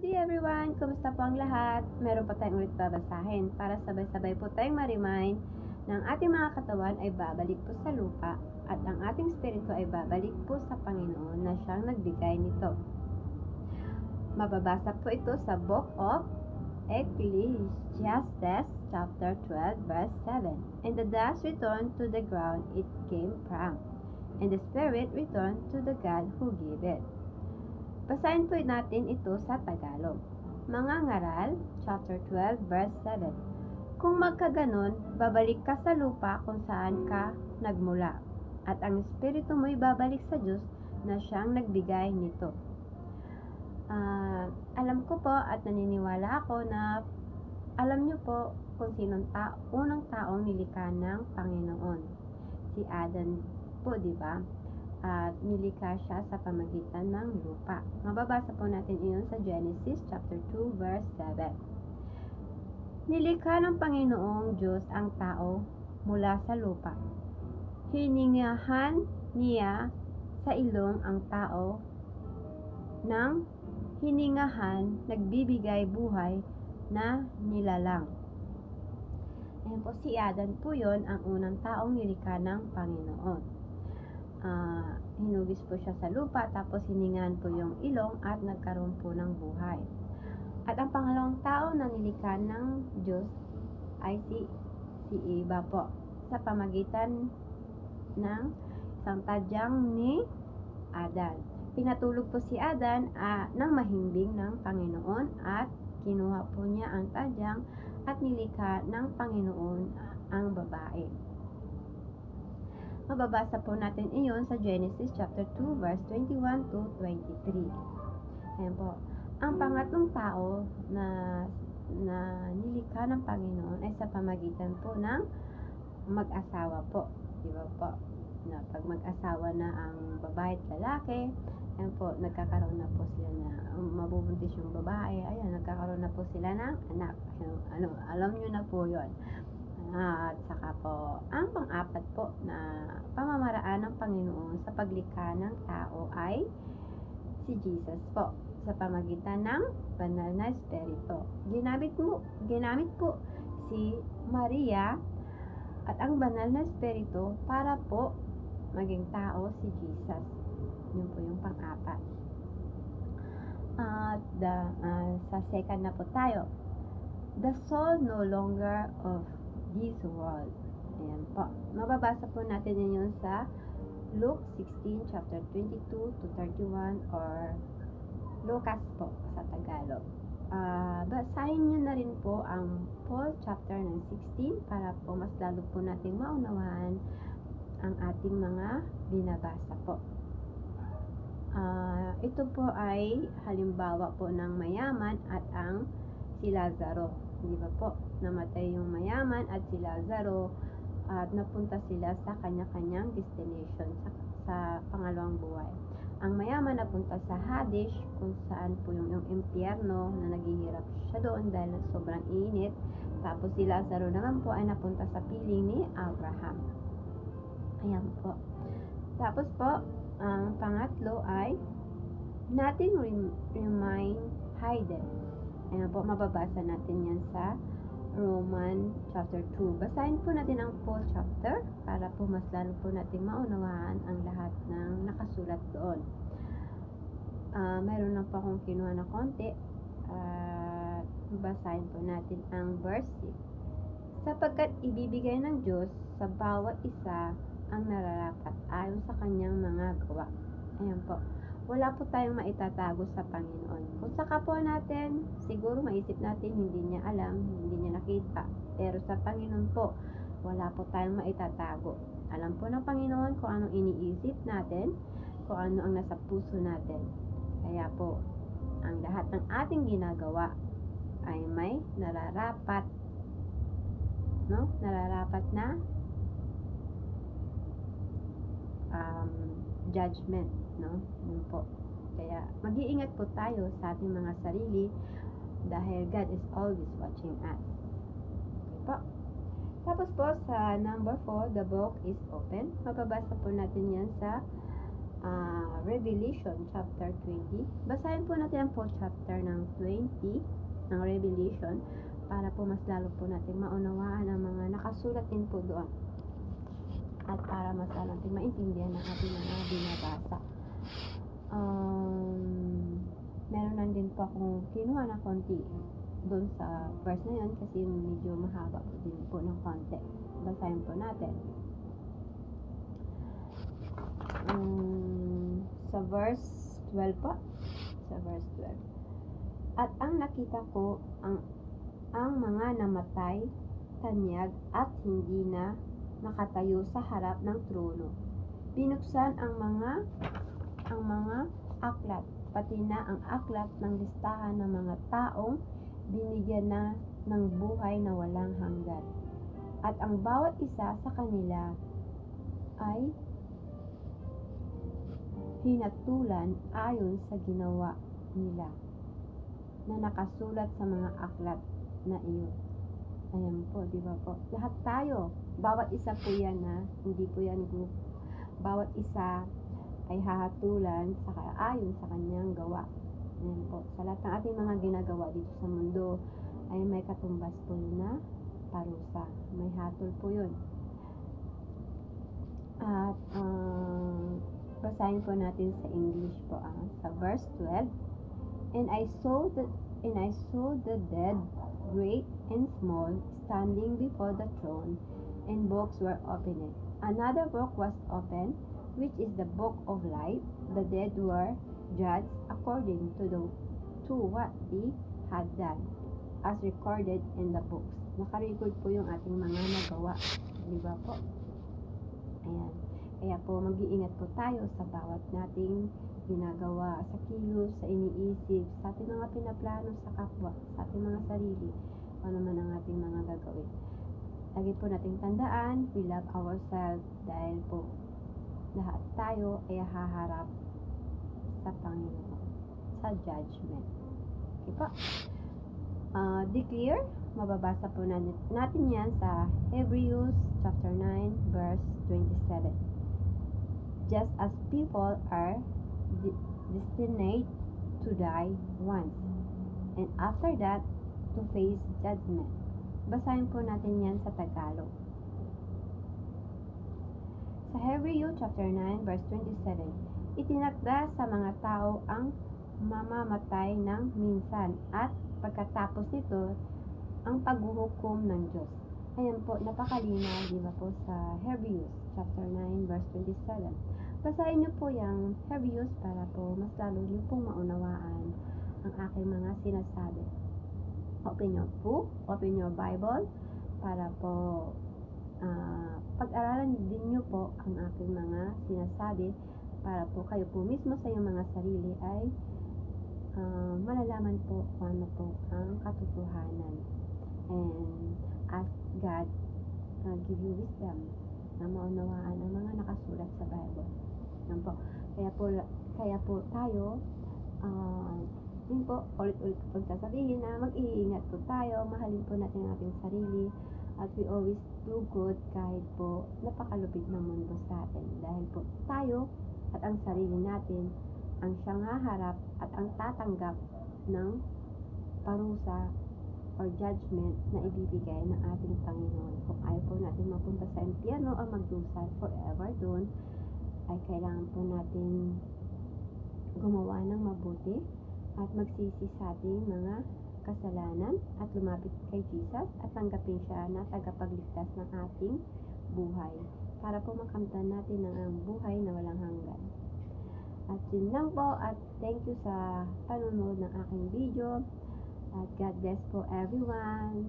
Good day everyone! Kumusta po ang lahat? Meron pa tayong ulit babasahin para sabay-sabay po tayong ma-remind na ang ating mga katawan ay babalik po sa lupa at ang ating spirito ay babalik po sa Panginoon na siyang nagbigay nito. Mababasa po ito sa Book of Ecclesiastes chapter 12 verse 7. And the dust returned to the ground it came from, and the spirit returned to the God who gave it. Basahin po natin ito sa Tagalog. Mga ngaral, chapter 12, verse 7. Kung magkaganon, babalik ka sa lupa kung saan ka nagmula, at ang espiritu mo'y babalik sa Diyos na siyang nagbigay nito. Ah, alam ko po at naniniwala ako na alam niyo po kung sinong ta unang taong nilikha ng Panginoon. Si Adan po, di ba? At nilikha siya sa pamagitan ng lupa. Mababasa po natin iyon sa Genesis chapter 2 verse 7. Nilikha ng Panginoong Diyos ang tao mula sa lupa. Hiningahan niya sa ilong ang tao ng hiningahan nagbibigay buhay na nilalang. Ayan po si Adan po yon ang unang taong nilikha ng Panginoon uh, hinugis po siya sa lupa tapos hiningan po yung ilong at nagkaroon po ng buhay. At ang pangalawang tao na nilikha ng Diyos ay si, si Eva po sa pamagitan ng isang tadyang ni Adan. Pinatulog po si Adan uh, ng mahimbing ng Panginoon at kinuha po niya ang tadyang at nilikha ng Panginoon ang babae. Mababasa po natin iyon sa Genesis chapter 2 verse 21 to 23. Ayan po. Ang pangatlong tao na na nilikha ng Panginoon ay sa pamagitan po ng mag-asawa po. Di ba po? Na pag mag-asawa na ang babae at lalaki, ayan po, nagkakaroon na po sila na um, mabubuntis yung babae, ayan, nagkakaroon na po sila ng anak. Ano, ano alam nyo na po yon at saka po, ang pang-apat po na pamamaraan ng Panginoon sa paglikha ng tao ay si Jesus po sa pamagitan ng banal na espiritu. Ginamit mo, ginamit po si Maria at ang banal na espiritu para po maging tao si Jesus. Yun po yung pang-apat. At the, uh, sa second na po tayo. The soul no longer of this world. Ayan po. Mababasa po natin yun sa Luke 16, chapter 22 to 31 or Lucas po sa Tagalog. Uh, basahin nyo na rin po ang Paul chapter ng 16 para po mas lalo po nating maunawaan ang ating mga binabasa po. Uh, ito po ay halimbawa po ng mayaman at ang si Lazaro. Di ba po? Namatay yung mayaman at si Lazaro at napunta sila sa kanya-kanyang destination sa, sa pangalawang buhay. Ang mayaman napunta sa Hades kung saan po yung, yung impyerno na naghihirap siya doon dahil sobrang init. Tapos si Lazaro naman po ay napunta sa piling ni Abraham. Ayan po. Tapos po, ang pangatlo ay nothing rem- remain hidden. Ayan po, mababasa natin yan sa Roman chapter 2. Basahin po natin ang full chapter para po mas lalo po natin maunawaan ang lahat ng nakasulat doon. Uh, mayroon lang po akong kinuha na konti at uh, basahin po natin ang verse 6. Sapagkat ibibigay ng Diyos sa bawat isa ang nararapat ayon sa kanyang mga gawa. Ayan po wala po tayong maitatago sa Panginoon. Kung sa kapwa natin, siguro maisip natin hindi niya alam, hindi niya nakita. Pero sa Panginoon po, wala po tayong maitatago. Alam po ng Panginoon kung anong iniisip natin, kung ano ang nasa puso natin. Kaya po, ang lahat ng ating ginagawa ay may nararapat no? Nararapat na um, judgment no? Yun po. Kaya mag-iingat po tayo sa ating mga sarili dahil God is always watching us. Okay po. Tapos po sa number 4, the book is open. Mababasa po natin yan sa ah, Revelation chapter 20. Basahin po natin ang po chapter ng 20 ng Revelation para po mas lalo po natin maunawaan ang mga nakasulat din po doon. At para mas lalo natin maintindihan ang ating mga binabasa. Um, meron lang din po akong kinuha na konti doon sa verse na yun kasi medyo mahaba po din po ng konti. Basahin po natin. Um, sa verse 12 po. Sa verse 12. At ang nakita ko ang ang mga namatay, tanyag at hindi na nakatayo sa harap ng trono. Binuksan ang mga ang mga aklat, pati na ang aklat ng listahan ng mga taong binigyan na ng buhay na walang hanggan. At ang bawat isa sa kanila ay hinatulan ayon sa ginawa nila na nakasulat sa mga aklat na iyon. Ayan po, di ba po? Lahat tayo, bawat isa po yan na, hindi po yan group. Bawat isa ay hahatulan sa ayon sa kanyang gawa. Ayan po. Sa lahat ng ating mga ginagawa dito sa mundo ay may katumbas po yun na parusa. May hatol po yun. At um, basahin po natin sa English po ah, sa verse 12. And I saw the and I saw the dead, great and small, standing before the throne, and books were opened. Another book was opened, which is the book of life. The dead were judged according to the to what they had done, as recorded in the books. Nakarecord po yung ating mga nagawa. Di ba po? Ayan. Kaya po, mag-iingat po tayo sa bawat nating ginagawa, sa kilos, sa iniisip, sa ating mga pinaplano sa kapwa, sa ating mga sarili, ano man ang ating mga gagawin. Lagi po nating tandaan, we love ourselves dahil po lahat tayo ay haharap sa Panginoon, sa judgment. Okay po? Uh, declare, mababasa po natin, yan sa Hebrews chapter 9 verse 27. Just as people are de- destined to die once, and after that, to face judgment. Basahin po natin yan sa Tagalog. Sa Hebrew chapter 9 verse 27, itinakda sa mga tao ang mamamatay ng minsan at pagkatapos nito ang paghuhukom ng Diyos. Ayan po, napakalinaw, di ba po, sa Hebrews chapter 9 verse 27. Basahin niyo po yung Hebrews para po mas lalo niyo pong maunawaan ang aking mga sinasabi. Open your book, open your Bible para po ah, pag-aralan din niyo po ang aking mga sinasabi para po kayo po mismo sa iyong mga sarili ay ah, malalaman po kung ano po ang katotohanan. And ask God uh, give you wisdom na maunawaan ang mga nakasulat sa Bible. Yan po. Kaya po, kaya po tayo, ah, yun po, ulit-ulit po sasabihin na mag-iingat po tayo, mahalin po natin ang ating sarili, at we always do good kahit po napakalupit ng mundo sa atin. Dahil po tayo at ang sarili natin ang siyang haharap at ang tatanggap ng parusa or judgment na ibibigay ng ating Panginoon. Kung ayaw po natin mapunta sa impyerno o magdusa forever doon, ay kailangan po natin gumawa ng mabuti at magsisi sa ating mga kasalanan at lumapit kay Jesus at tanggapin siya na tagapagligtas ng ating buhay para po makamtan natin ang buhay na walang hanggan. At yun lang po at thank you sa panonood ng aking video at God bless po everyone.